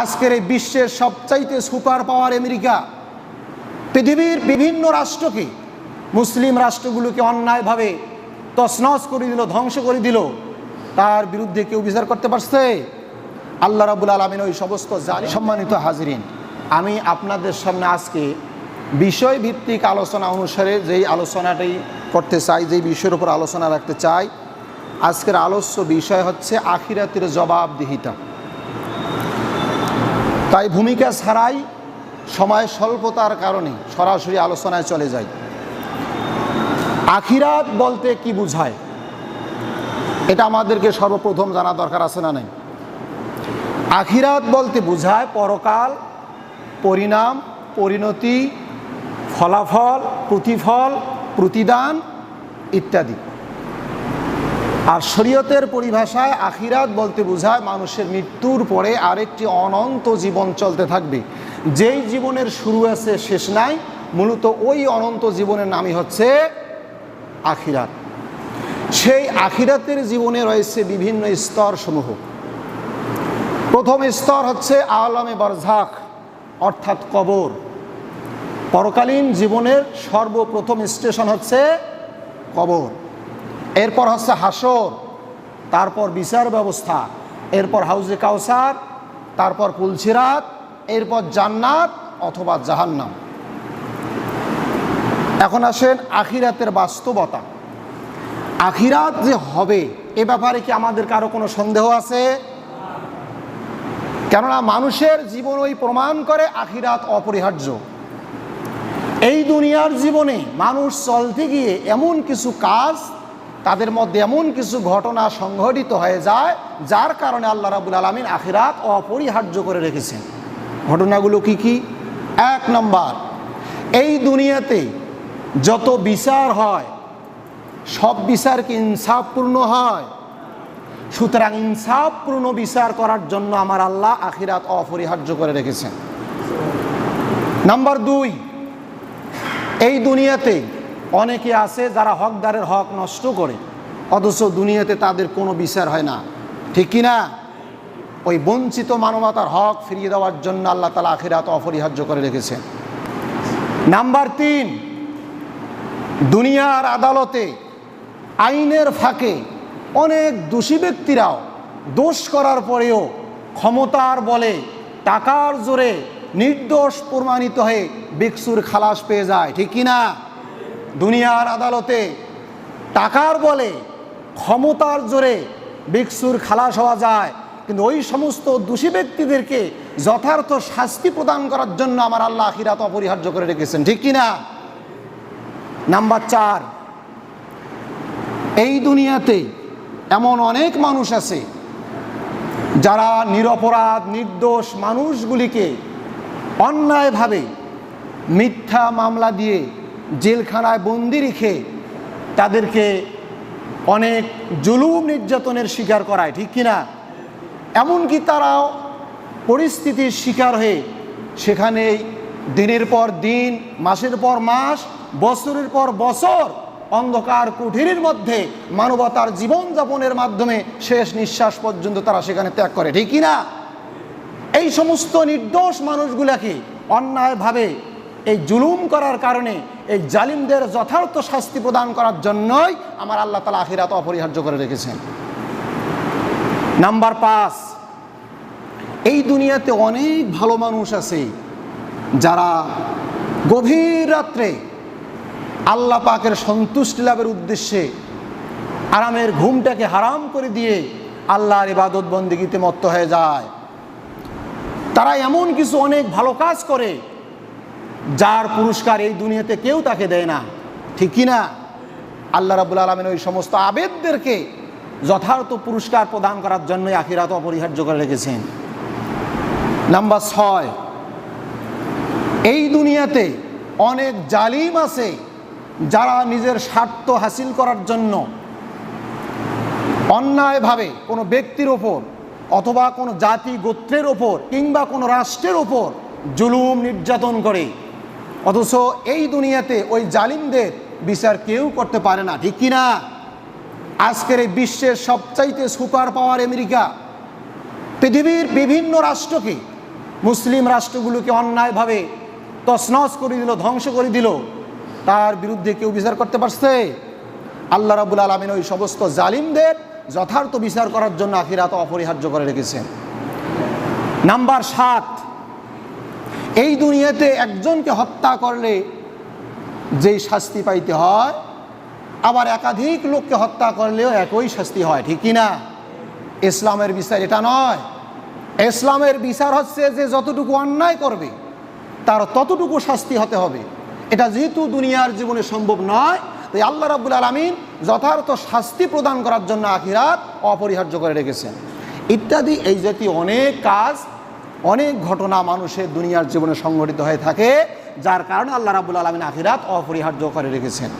আজকের এই বিশ্বের সবচাইতে সুপার পাওয়ার আমেরিকা, পৃথিবীর বিভিন্ন রাষ্ট্রকে মুসলিম রাষ্ট্রগুলোকে অন্যায়ভাবে তছনছ করে দিল, ধ্বংস করে দিল। তার বিরুদ্ধে কেউ বিচার করতে পারছে? আল্লাহ রাবুল আলমিন ওই সমস্ত জানি সম্মানিত হাজিরিন, আমি আপনাদের সামনে আজকে বিষয়ভিত্তিক আলোচনা অনুসারে যেই আলোচনাটি করতে চাই, যেই বিষয়ের উপর আলোচনা রাখতে চাই, আজকের আলোচ্য বিষয় হচ্ছে আখিরাতের জবাবদিহিতা। তাই ভূমিকা ছাড়াই সময় স্বল্পতার কারণে সরাসরি আলোচনায় চলে যাই। আখিরাত বলতে কি বুঝায়? এটা আমাদেরকে সর্বপ্রথম জানা দরকার আছে না নাই? আখিরাত বলতে বুঝায় পরকাল, পরিণাম, পরিণতি, ফলাফল, প্রতিফল, প্রতিদান ইত্যাদি। আর শরীয়তের পরিভাষায় আখিরাত বলতে বোঝায় মানুষের মৃত্যুর পরে আরেকটি অনন্ত জীবন চলতে থাকবে। যেই জীবনের শুরু আছে, শেষ নাই, মূলত ওই অনন্ত জীবনের নামই হচ্ছে আখিরাত। সেই আখিরাতের জীবনে রয়েছে বিভিন্ন স্তর সমূহ প্রথম স্তর হচ্ছে আলমে বরঝাক অর্থাৎ কবর। পরকালীন জীবনের সর্বপ্রথম স্টেশন হচ্ছে কবর। এরপর হচ্ছে হাসর তারপর বিচার ব্যবস্থা, এরপর হাউজে কাউসার, তারপর পুলছিরাত এরপর জান্নাত অথবা জাহান্নাম। এখন আসেন আখিরাতের বাস্তবতা। আখিরাত যে হবে, এ ব্যাপারে কি আমাদের কারও কোনো সন্দেহ আছে? কেননা মানুষের জীবন ওই প্রমাণ করে আখিরাত অপরিহার্য। এই দুনিয়ার জীবনে মানুষ চলতে গিয়ে এমন কিছু কাজ তাদের মধ্যে এমন কিছু ঘটনা সংঘটিত হয়ে যায়, যার কারণে আল্লাহ রাবুল আলমিন আখিরাত অপরিহার্য করে রেখেছেন। ঘটনাগুলো কি কি? এক নম্বর, এই দুনিয়াতে যত বিচার হয়, সব বিচার কি ইনসাফপূর্ণ হয়? সুতরাং ইনসাফপূর্ণ বিচার করার জন্য আমার আল্লাহ আখিরাত অপরিহার্য করে রেখেছেন। নাম্বার দুই, এই দুনিয়াতে অনেকে আছে যারা হকদারের হক নষ্ট করে, অথচ দুনিয়াতে তাদের কোনো বিচার হয় না। ঠিক কি না ওই বঞ্চিত মানবতার হক ফিরিয়ে দেওয়ার জন্য আল্লাহ তালা আখিরাত অপরিহার্য করে রেখেছেন। নাম্বার তিন, দুনিয়ার আদালতে, আইনের ফাঁকে অনেক দোষী ব্যক্তিরাও দোষ করার পরেও ক্ষমতার বলে টাকার জোরে নির্দোষ প্রমাণিত হয়ে বিকসুর খালাস পেয়ে যায়। ঠিক কি না দুনিয়ার আদালতে টাকার বলে ক্ষমতার জোরে বিকসুর খালাস হওয়া যায়। কিন্তু ওই সমস্ত দোষী ব্যক্তিদেরকে যথার্থ শাস্তি প্রদান করার জন্য আমার আল্লাহ আখিরাত অপরিহার্য করে রেখেছেন। ঠিক কি না নাম্বার চার, এই দুনিয়াতে এমন অনেক মানুষ আছে যারা নিরপরাধ, নির্দোষ মানুষগুলিকে অন্যায়ভাবে মিথ্যা মামলা দিয়ে জেলখানায় বন্দি রেখে তাদেরকে অনেক জুলুম নির্যাতনের শিকার করায়, ঠিক কিনা এমনকি তারাও পরিস্থিতির শিকার হয়ে সেখানেই দিনের পর দিন, মাসের পর মাস, বছরের পর বছর অন্ধকার কুঠিরের মধ্যে মানবতার জীবনযাপনের মাধ্যমে শেষ নিঃশ্বাস পর্যন্ত তারা সেখানে ত্যাগ করে, ঠিক না? এই সমস্ত নির্দোষ মানুষগুলাকে অন্যায়ভাবে এই জুলুম করার কারণে এই জালিমদের যথার্থ শাস্তি প্রদান করার জন্যই আমার আল্লাহ তালা আখিরাত অপরিহার্য করে রেখেছেন। নাম্বার পাঁচ, এই দুনিয়াতে অনেক ভালো মানুষ আছে যারা গভীর রাত্রে আল্লাহ পাকের সন্তুষ্টি লাভের উদ্দেশ্যে আরামের ঘুমটাকে হারাম করে দিয়ে আল্লাহর ইবাদত বন্দিগিতে মত্ত হয়ে যায়। তারা এমন কিছু অনেক ভালো কাজ করে যার পুরস্কার এই দুনিয়াতে কেউ তাকে দেয় না ঠিক কি না? আল্লাহ রাবুল আলমেন ওই সমস্ত আবেদদেরকে যথার্থ পুরস্কার প্রদান করার জন্যই আখিরাত অপরিহার্য করে রেখেছেন। নাম্বার ছয়, এই দুনিয়াতে অনেক জালিম আছে যারা নিজের স্বার্থ হাসিল করার জন্য অন্যায়ভাবে কোনো ব্যক্তির ওপর অথবা কোনো জাতি গোত্রের ওপর কিংবা কোনো রাষ্ট্রের ওপর জুলুম নির্যাতন করে। অথচ এই দুনিয়াতে ওই জালিমদের বিচার কেউ করতে পারে না, ঠিক কিনা? আজকের এই বিশ্বের সবচাইতে সুপার পাওয়ার আমেরিকা, পৃথিবীর বিভিন্ন রাষ্ট্রকে মুসলিম রাষ্ট্রগুলোকে অন্যায়ভাবে তছনছ করে দিল, ধ্বংস করে দিল, তার বিরুদ্ধে কেউ বিচার করতে পারছে? আল্লাহ রাবুল আলমিন ওই সমস্ত জালিমদের যথার্থ বিচার করার জন্য আখিরাত অপরিহার্য করে রেখেছেন। নাম্বার সাত এই দুনিয়াতে একজনকে হত্যা করলে যেই শাস্তি পাইতে হয়, আবার একাধিক লোককে হত্যা করলেও একই শাস্তি হয়, ঠিক কি না? ইসলামের বিচার এটা নয়। ইসলামের বিচার হচ্ছে যে যতটুকু অন্যায় করবে, তার ততটুকু শাস্তি হতে হবে। এটা যেহেতু দুনিয়ার জীবনে সম্ভব নয়, তাই আল্লাহ রাবুল আলমিন যথার্থ শাস্তি প্রদান করার জন্য আখিরাত অপরিহার্য করে রেখেছেন। ইত্যাদি এই জাতীয় অনেক কাজ অনেক ঘটনা মানুষের দুনিয়ার জীবনে সংঘটিত হয়ে থাকে, যার কারণে আল্লাহ রাবুল আলমিন আখিরাত অপরিহার্য করে রেখেছেন।